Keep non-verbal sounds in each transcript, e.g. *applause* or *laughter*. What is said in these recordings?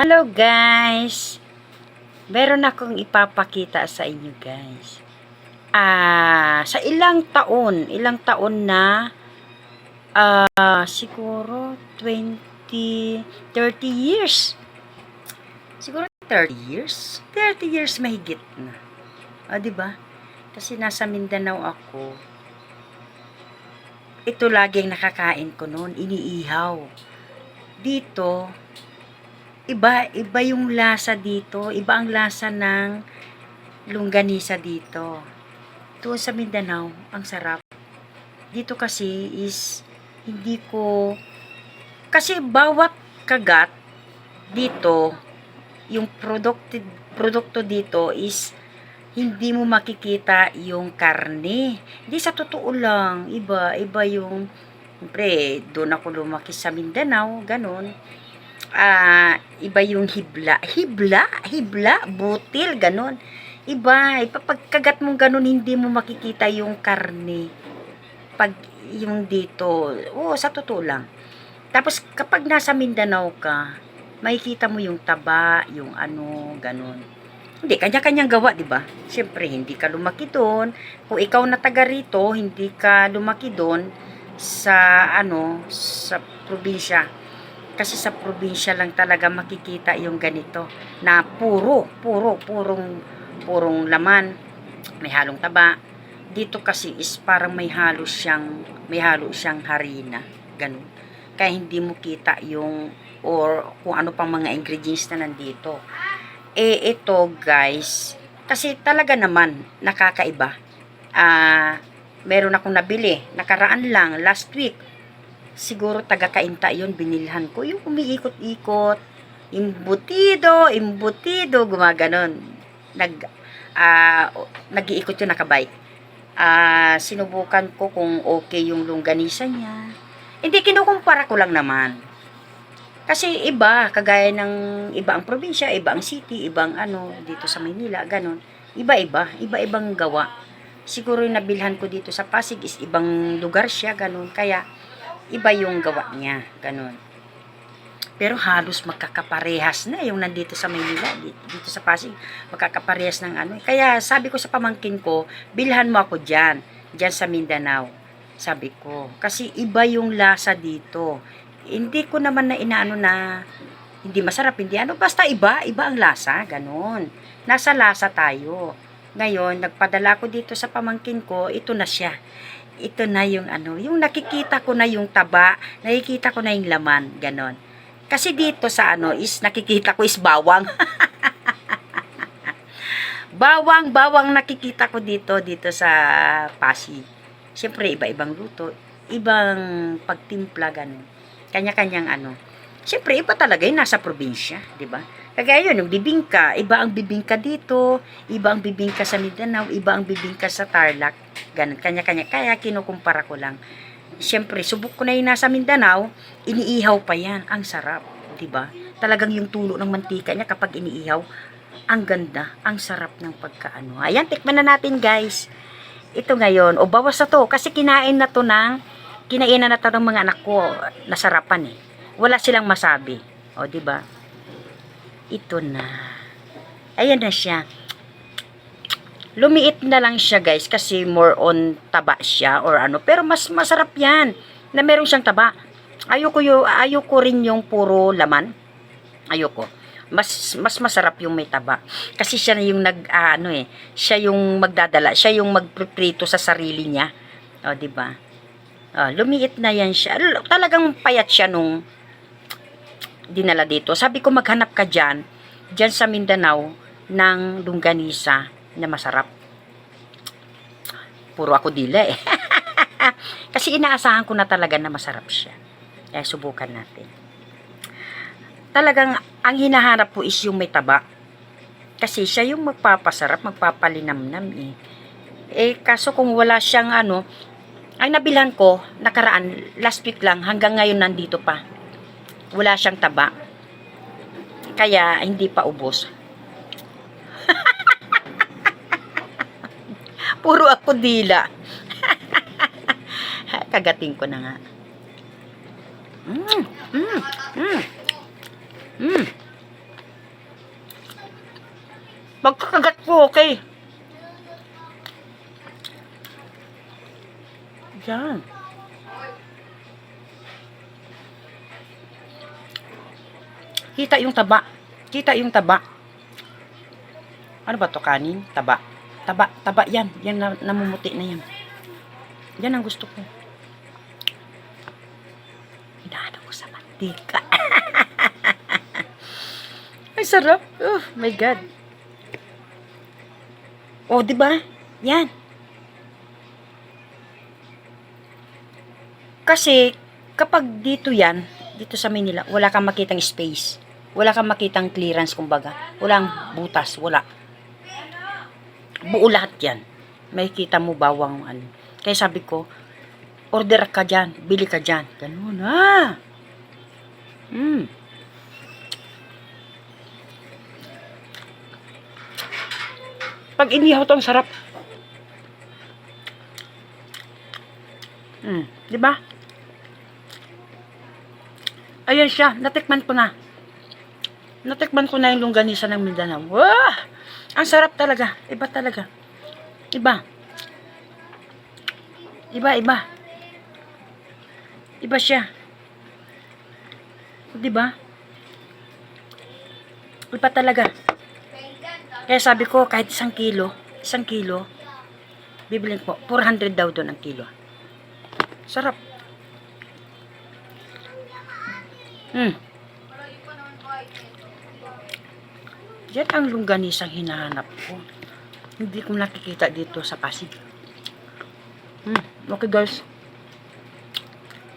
Hello guys! Meron akong ipapakita sa inyo guys. Ah, sa ilang taon, ilang taon na ah, siguro 20 30 years. Siguro 30 years? 30 years mahigit na. O, di ba? Kasi nasa Mindanao ako. Ito laging nakakain ko noon, iniihaw. Dito, iba iba yung lasa dito, iba ang lasa ng longganisa dito. Doon sa Mindanao, ang sarap. Dito kasi is hindi ko kasi bawat kagat dito yung produkto produkto dito is hindi mo makikita yung karne. Hindi sa totoo lang, iba iba yung Siyempre, doon ako lumaki sa Mindanao, ganun ah iba yung hibla. Hibla? Hibla? Butil? Ganon. Iba. Iba pagkagat mong ganon, hindi mo makikita yung karne. Pag yung dito. Oo, sa totoo lang. Tapos, kapag nasa Mindanao ka, makikita mo yung taba, yung ano, ganon. Hindi, kanya-kanyang gawa, di ba? Siyempre, hindi ka lumaki doon. Kung ikaw na taga rito, hindi ka lumaki doon sa, ano, sa probinsya kasi sa probinsya lang talaga makikita yung ganito na puro, puro, purong, purong laman, may halong taba. Dito kasi is parang may halo siyang, may halo siyang harina, ganun. Kaya hindi mo kita yung, or kung ano pang mga ingredients na nandito. Eh, ito guys, kasi talaga naman, nakakaiba. Ah, meron akong nabili, nakaraan lang, last week, siguro taga-kainta yun, binilhan ko. Yung umiikot-ikot, imbutido, imbutido, gumaganon. Nag, ah nag-iikot yung nakabike. Ah, sinubukan ko kung okay yung longganisa niya. Hindi, kinukumpara ko lang naman. Kasi iba, kagaya ng iba ang probinsya, iba ang city, ibang ano, dito sa Maynila, ganon. Iba-iba, iba-ibang gawa. Siguro yung nabilhan ko dito sa Pasig is ibang lugar siya, ganon. Kaya, iba yung gawa niya, ganun. Pero halos magkakaparehas na yung nandito sa Maynila, dito, sa Pasig, magkakaparehas ng ano. Kaya sabi ko sa pamangkin ko, bilhan mo ako dyan, dyan sa Mindanao. Sabi ko, kasi iba yung lasa dito. Hindi ko naman na inaano na hindi masarap, hindi ano, basta iba, iba ang lasa, ganun. Nasa lasa tayo. Ngayon, nagpadala ko dito sa pamangkin ko, ito na siya ito na yung ano, yung nakikita ko na yung taba, nakikita ko na yung laman, ganon. Kasi dito sa ano is nakikita ko is bawang. *laughs* bawang, bawang nakikita ko dito, dito sa Pasig. Siyempre, iba-ibang luto, ibang pagtimpla, ganon. Kanya-kanyang ano. Siyempre, iba talaga yung nasa probinsya, di ba? Kagaya yun, yung bibingka, iba ang bibingka dito, iba ang bibingka sa Mindanao, iba ang bibingka sa Tarlac. Ganun, kanya-kanya. Kaya kinukumpara ko lang. Siyempre, subok ko na yung nasa Mindanao, iniihaw pa yan. Ang sarap, ba? Talagang yung tulo ng mantika niya kapag iniihaw, ang ganda, ang sarap ng pagkaano. Ayan, tikman na natin guys. Ito ngayon, o bawas na to, kasi kinain na to ng, kinainan na to ng mga anak ko, nasarapan eh. Wala silang masabi. O, ba? Ito na. Ayan na siya. Lumiit na lang siya guys kasi more on taba siya or ano. Pero mas masarap yan na meron siyang taba. Ayoko, yung, ayoko rin yung puro laman. Ayoko. Mas, mas masarap yung may taba. Kasi siya na yung nag, ah, ano eh, siya yung magdadala, siya yung magpriprito sa sarili niya. O, di ba? Oh, lumiit na yan siya. Talagang payat siya nung dinala dito. Sabi ko maghanap ka dyan, dyan sa Mindanao, ng longganisa na masarap. Puro ako dila eh. *laughs* Kasi inaasahan ko na talaga na masarap siya. Kaya subukan natin. Talagang ang hinahanap po is yung may taba. Kasi siya yung magpapasarap, magpapalinamnam eh. Eh, kaso kung wala siyang ano, ang nabilhan ko, nakaraan, last week lang, hanggang ngayon nandito pa. Wala siyang taba. Kaya, hindi pa ubos. *laughs* Puro ako dila. *laughs* Kagating ko na nga. Mm, mm, mm, mm. Magkakagat po, okay. Yan. Kita yung taba. Kita yung taba. Ano ba to kanin? Taba. Taba, taba yan. Yan na, namumuti na yan. Yan ang gusto ko. Hinahanap ko sa mantika. *laughs* Ay, sarap. Oh, my God. Oh, di ba? Yan. Kasi, kapag dito yan, dito sa Manila, wala kang makitang space. Wala kang makitang clearance, kumbaga. Walang butas, wala. Buo lahat yan. May kita mo bawang ano. Kaya sabi ko, order ka dyan, bili ka dyan. Ganun, ah. Mm. Pag inihaw to, ang sarap. Mm, di ba? Ayan siya, natikman ko na. Natikman ko na yung longganisa ng Mindanao. Wah! Ang sarap talaga. Iba talaga. Iba. Iba, iba. Iba siya. Di ba? Iba talaga. Kaya sabi ko, kahit isang kilo, isang kilo, bibilin ko, 400 daw doon ang kilo. Sarap. Hmm. Yan ang longganisang hinahanap ko. Hindi ko nakikita dito sa Pasig. Hmm. Okay guys.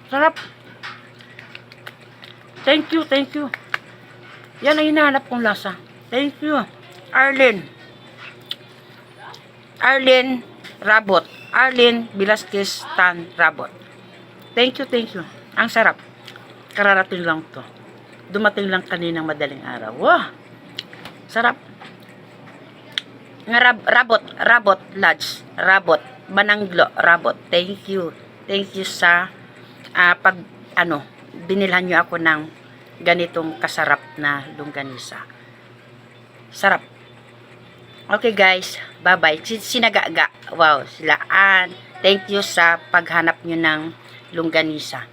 Sarap. Thank you, thank you. Yan ang hinahanap kong lasa. Thank you. Arlen. Arlen Rabot. Arlen Velasquez Tan Rabot. Thank you, thank you. Ang sarap. Kararating lang to. Dumating lang kaninang madaling araw. Wow! Sarap. Nga rab, rabot, rabot, Lodge, rabot, Bananglo, rabot. Thank you. Thank you sa ah, pag, ano, binilhan nyo ako ng ganitong kasarap na longganisa. Sarap. Okay guys, bye-bye. Si- Sinagaga. Wow, silaan. Thank you sa paghanap nyo ng longganisa.